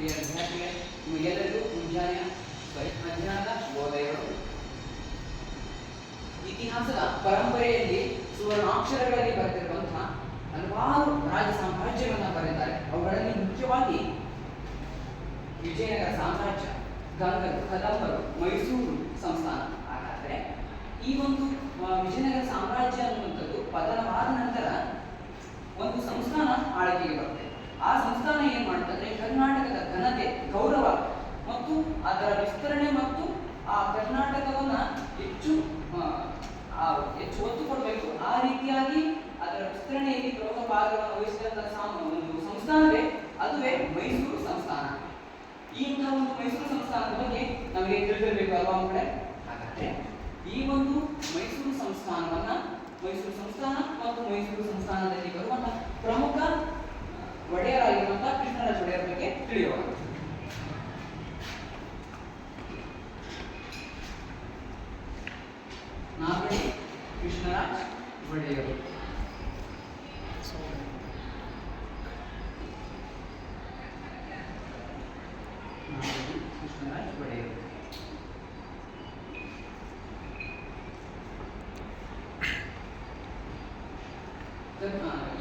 ಪ್ರಿಯ ವಿದ್ಯಾರ್ಥಿಗಳೇ ನಿಮಗೆಲ್ಲರಿಗೂ ಮುಂಜಾನೆಯ ಸಾರಿ ಶುಭೋದಯಗಳು ಇತಿಹಾಸದ ಪರಂಪರೆಯಲ್ಲಿ ಸುವರ್ಣಾಕ್ಷರಗಳಲ್ಲಿ ಬರೆದಿರುವಂತಹ ಹಲವಾರು ರಾಜ ಸಾಮ್ರಾಜ್ಯಗಳನ್ನ ಬರೆದಿದ್ದಾರೆ ಅವುಗಳಲ್ಲಿ ಮುಖ್ಯವಾಗಿ ವಿಜಯನಗರ ಸಾಮ್ರಾಜ್ಯ ಗಂಗರು ಕದಂಬರು ಮೈಸೂರು ಸಂಸ್ಥಾನ ಹಾಗಾದ್ರೆ ಈ ಒಂದು ವಿಜಯನಗರ ಸಾಮ್ರಾಜ್ಯ ಅನ್ನುವಂಥದ್ದು ಪತನವಾದ ನಂತರ ಒಂದು ಸಂಸ್ಥಾನ ಆಳ್ವಿಕೆಗೆ ಆ ಸಂಸ್ಥಾನ ಏನ್ ಮಾಡ್ತಂದ್ರೆ ಕರ್ನಾಟಕದ ಘನತೆ, ಗೌರವ ಮತ್ತು ಅದರ ವಿಸ್ತರಣೆ ಮತ್ತು ಆ ಕರ್ನಾಟಕವನ್ನ ಹೆಚ್ಚು ಹೆಚ್ಚು ಒತ್ತು ಕೊಡಬೇಕು ಆ ರೀತಿಯಾಗಿ ಅದರ ವಿಸ್ತರಣೆಯಲ್ಲಿ ಪ್ರಮುಖ ಭಾಗವನ್ನು ವಹಿಸಿದಂತಹ ಒಂದು ಸಂಸ್ಥಾನವೇ ಅದುವೇ ಮೈಸೂರು ಸಂಸ್ಥಾನ. ಇಂತಹ ಒಂದು ಮೈಸೂರು ಸಂಸ್ಥಾನದ ಬಗ್ಗೆ ನಮಗೆ ತಿಳಿದಿರಬೇಕು ಅಲ್ವಾ ಮಕ್ಕಳೇ? ಹಾಗಾದ್ರೆ ಈ ಒಂದು ಮೈಸೂರು ಸಂಸ್ಥಾನವನ್ನ, ಮೈಸೂರು ಸಂಸ್ಥಾನ ಮತ್ತು ಮೈಸೂರು ಸಂಸ್ಥಾನದಲ್ಲಿ ಬರುವಂತಹ ಪ್ರಮುಖ ಆ, ಒಡೆಯರಾಗಿರುವಂತಹ ಕೃಷ್ಣರಾಜ ಒಡೆಯರ ಬಗ್ಗೆ ತಿಳಿಯೋಣ ನಾಗಡಿ ಕೃಷ್ಣರಾಜ್ ಒಡೆಯರು. ಕೃಷ್ಣರಾಜ್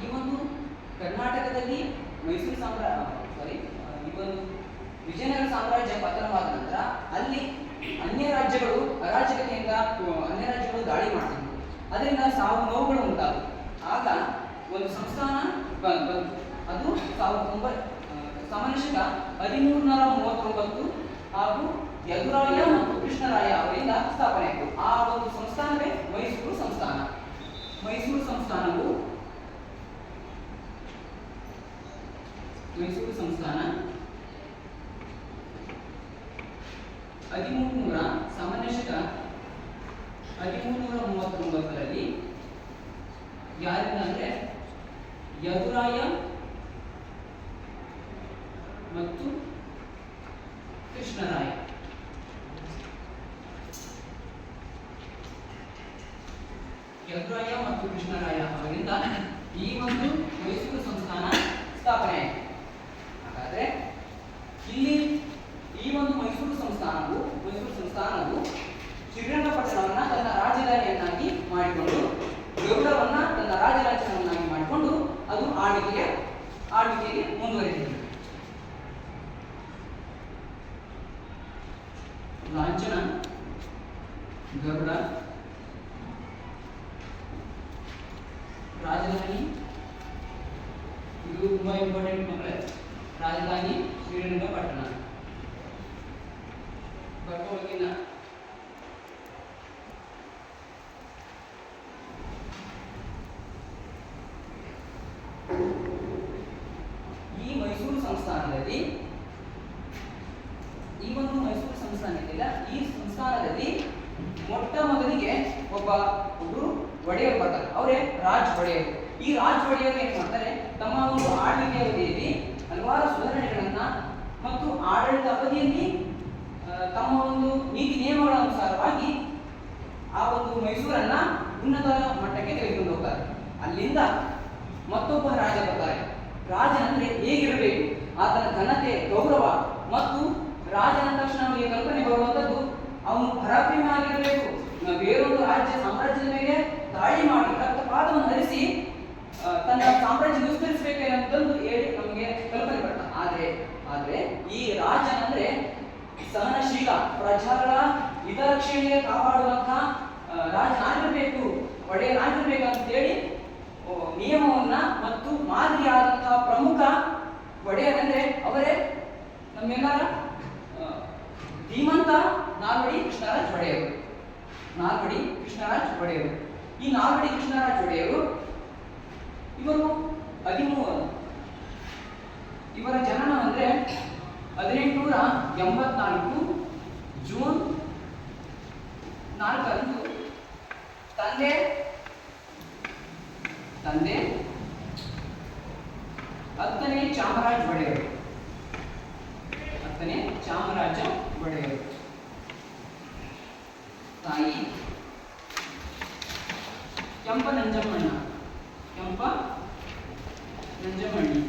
ಈ ಒಂದು ಕರ್ನಾಟಕದಲ್ಲಿ ಮೈಸೂರು ಸಾಮ್ರಾ ಸಾರಿ ಈ ಒಂದು ವಿಜಯನಗರ ಸಾಮ್ರಾಜ್ಯ ಪತನವಾದ ನಂತರ ಅಲ್ಲಿ ಅನ್ಯ ರಾಜ್ಯಗಳು ಅರಾಜಕತೆಯಿಂದ ಅನ್ಯ ರಾಜ್ಯಗಳು ದಾಳಿ ಮಾಡ್ತಿದ್ವು. ಅದರಿಂದ ಸಾವು ನೋವುಗಳು ಉಂಟಾದವು. ಆಗ ಒಂದು ಸಂಸ್ಥಾನ ಅದು ಸಾವಿರದ ಒಂಬೈ ಹದಿಮೂರು ನೂರ ಮೂವತ್ತೊಂಬತ್ತು ಹಾಗೂ ಯದುರಾಯ ಮತ್ತು ಕೃಷ್ಣರಾಯ ಅವರಿಂದ ಸ್ಥಾಪನೆ ಆಯಿತು ಆ ಒಂದು ಸಂಸ್ಥಾನವೇ ಮೈಸೂರು ಸಂಸ್ಥಾನ. ಮೈಸೂರು ಸಂಸ್ಥಾನವು ಮೈಸೂರು ಸಂಸ್ಥಾನ. ಹದಿಮೂರು ನೂರ ಸಾಮಾನ್ಯ ಶಕ ಹದಿಮೂರು ನೂರ ಮೂವತ್ತೊಂಬತ್ತರಲ್ಲಿ ಯಾರಿಂದ ಅಂದ್ರೆ ಯದುರಾಯ ಮತ್ತು ಕೃಷ್ಣರಾಯ. ಯದುರಾಯ ಮತ್ತು ಕೃಷ್ಣರಾಯ ಅವರಿಂದ ಈ ಒಂದು ಮೈಸೂರು ಸಂಸ್ಥಾನ ಸ್ಥಾಪನೆ ಆಯಿತು. ಇಲ್ಲಿ ಈ ಒಂದು ಮೈಸೂರು ಸಂಸ್ಥಾನವು ಮೈಸೂರು ಸಂಸ್ಥಾನವು ಶ್ರೀರಂಗಪಟ್ಟಣವನ್ನ ತನ್ನ ರಾಜಧಾನಿಯನ್ನಾಗಿ ಮಾಡಿಕೊಂಡು ಗರುಡವನ್ನ ತನ್ನ ರಾಜರಾಜನವನ್ನಾಗಿ ಮಾಡಿಕೊಂಡು ಅದು ಆಳ್ವಿಕೆಗೆ ಆಳ್ವಿಕೆಗೆ ಮುಂದುವರೆದಿದೆ. ಲಾಂಛನ ಗರುಡ, ರಾಜಧಾನಿ. ಇದು ತುಂಬಾ ಇಂಪಾರ್ಟೆಂಟ್ ಮಕ್ಕಳೇ ರಾಜಧಾನಿ ಶ್ರೀರಂಗಪಟ್ಟಣ ಈ ಮೈಸೂರು ಸಂಸ್ಥಾನದಲ್ಲಿ, ಈ ಒಂದು ಮೈಸೂರು ಸಂಸ್ಥಾನ ಇದೆಯಲ್ಲ ಈ ಸಂಸ್ಥಾನದಲ್ಲಿ ಮೊಟ್ಟ ಮೊದಲಿಗೆ ಒಬ್ಬ ಒಬ್ರು ಒಡೆಯರ್ ಬರ್ತಾರೆ. ಅವರೇ ರಾಜ್ ಒಡೆಯರು. ಈ ರಾಜ್ ಒಡೆಯರು ಏನ್ ಮಾಡ್ತಾರೆ? ತಮ್ಮ ಒಂದು ಆಳ್ವಿಕೆ ಅವಧಿಯಲ್ಲಿ ಹಲವಾರು ಸುಧಾರಣೆಗಳನ್ನ ಮತ್ತು ಆಡಳಿತ ಅವಧಿಯಲ್ಲಿ ತಮ್ಮ ಒಂದು ನೀತಿ ನಿಯಮಗಳ ಅನುಸಾರವಾಗಿ ಆ ಒಂದು ಮೈಸೂರನ್ನ ಉನ್ನತ ಮಟ್ಟಕ್ಕೆ ತೆಗೆದುಕೊಂಡು ಹೋಗ್ತಾರೆ. ಅಲ್ಲಿಂದ ಮತ್ತೊಬ್ಬ ರಾಜ ಬರ್ತಾರೆ. ರಾಜನಂದ್ರೆ ಹೇಗಿರಬೇಕು? ಆತನ ಘನತೆ, ಗೌರವ ಮತ್ತು ರಾಜನ ತಕ್ಷಣ ಕಲ್ಪನೆ ಬರುವಂತದ್ದು, ಅವನು ಪರಾಕ್ರಮ ಆಗಿರಬೇಕು. ಬೇರೊಂದು ರಾಜ್ಯ ಸಾಮ್ರಾಜ್ಯದ ಮೇಲೆ ದಾಳಿ ಮಾಡಿ ರಕ್ತಪಾತವನ್ನು ಹರಿಸಿ ಆ, ತನ್ನ ಸಾಮ್ರಾಜ್ಯ ವಿಸ್ತರಿಸಬೇಕೆನ್ನುವುದೊಂದು ಹೇಳಿ ನಮಗೆ ಕಲ್ಪನೆ ಬರ್ತ ಆದ್ರೆ ಆದ್ರೆ ಈ ರಾಜನಂದ್ರೆ ಸಹನಶೀಲ ಪ್ರಜಾಗಳ ಹಿತರಕ್ಷಣೆಗೆ ಕಾಪಾಡುವಂತಹ ರಾಜನಾಗಿರ್ಬೇಕು ಒಡೆಯನಾಗಿರ್ಬೇಕು ಅಂತ ಹೇಳಿ ನಿಯಮವನ್ನ ಮತ್ತು ಮಾದರಿಯಾದಂತಹ ಪ್ರಮುಖ ಒಡೆಯರಂದ್ರೆ ಅವರೇ ನಮ್ಮೆಲ್ಲರ ಧೀಮಂತ ನಾಲ್ವಡಿ ಕೃಷ್ಣರಾಜ್ ಒಡೆಯರು. ನಾಲ್ವಡಿ ಕೃಷ್ಣರಾಜ್ ಒಡೆಯರು. ಈ ನಾಲ್ವಡಿ ಕೃಷ್ಣರಾಜ್ ಒಡೆಯರು ಇವರು ಹದಿಮೂರು, ಇವರ ಜನನ ಅಂದ್ರೆ ಹದಿನೆಂಟುನೂರ ಎಂಬತ್ನಾಲ್ಕು ಜೂನ್ ನಾಲ್ಕರಂದು ತಂದೆ ತಂದೆ, ಹತ್ತನೇ ಚಾಮರಾಜ ಒಡೆಯರು. ಹತ್ತನೇ ಚಾಮರಾಜ ಒಡೆಯರು. ತಾಯಿ ಕೆಂಪ ನಂಜಮ್ಮಣ್ಣ ಕೆಂಪ ನಂಜಮ್ಮಣ್ಣಿ.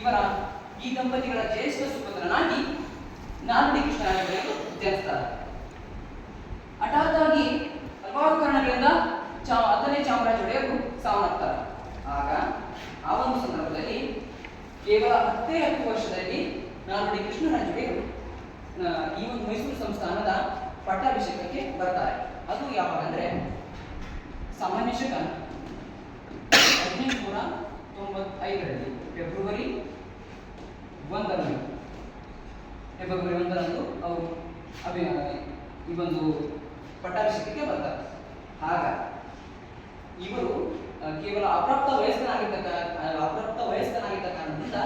ಇವರ ಈ ದಂಪತಿಗಳ ಜ್ಯೇಷ್ಠ ಸುಪುತ್ರನಾಗಿ ನಾಲ್ವಡಿ ಕೃಷ್ಣರಾಜರು ಹಠಾತ್ ಹಠಾತ್ತಾಗಿ ಹಲವಾರು ಕಾರಣಗಳಿಂದ ಚಾ, ಹತ್ತನೇ ಚಾಮರಾಜ ಒಡೆಯರು ಸಾವನ್ನಪ್ತಾರೆ. ಆಗ ಆ ಒಂದು ಸಂದರ್ಭದಲ್ಲಿ ಕೇವಲ ಹತ್ತೇ ಹತ್ತು ವರ್ಷದಲ್ಲಿ ನಾಲ್ವಡಿ ಕೃಷ್ಣರಾಜ ಒಡೆಯರು ಈ ಒಂದು ಮೈಸೂರು ಸಂಸ್ಥಾನದ ಪಟ್ಟಾಭಿಷೇಕಕ್ಕೆ ಬರ್ತಾರೆ. ಅದು ಯಾವಾಗ ಅಂದ್ರೆ ಸಾಮಾನ್ಯ ಶಕ ಹದಿನೆಂಟುನೂರ ತೊಂಬತ್ತೈದರಲ್ಲಿ ಫೆಬ್ರವರಿ ಒಂದರಂದು. ಫೆಬ್ರವರಿ ಒಂದರಂದು ಅವರು ಅಭಿ ಈ ಒಂದು ಪಟ್ಟಾಭಿಷೇಕಕ್ಕೆ ಬರ್ತಾರೆ. ಆಗ ಇವರು ಕೇವಲ ಅಪ್ರಾಪ್ತ ವಯಸ್ಕನಾಗಿದ್ದ ಅಪ್ರಾಪ್ತ ವಯಸ್ಕನಾಗಿದ್ದ ಕಾರಣದಿಂದ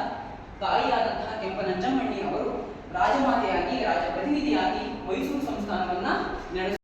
ತಾಯಿಯಾದಂತಹ ಕೆಂಪನಂಜಮ್ಮಣ್ಣಿ ಅವರು ರಾಜಮಾತೆಯಾಗಿ ರಾಜ ಪ್ರತಿನಿಧಿಯಾಗಿ ಮೈಸೂರು ಸಂಸ್ಥಾನವನ್ನ ನಡೆಸ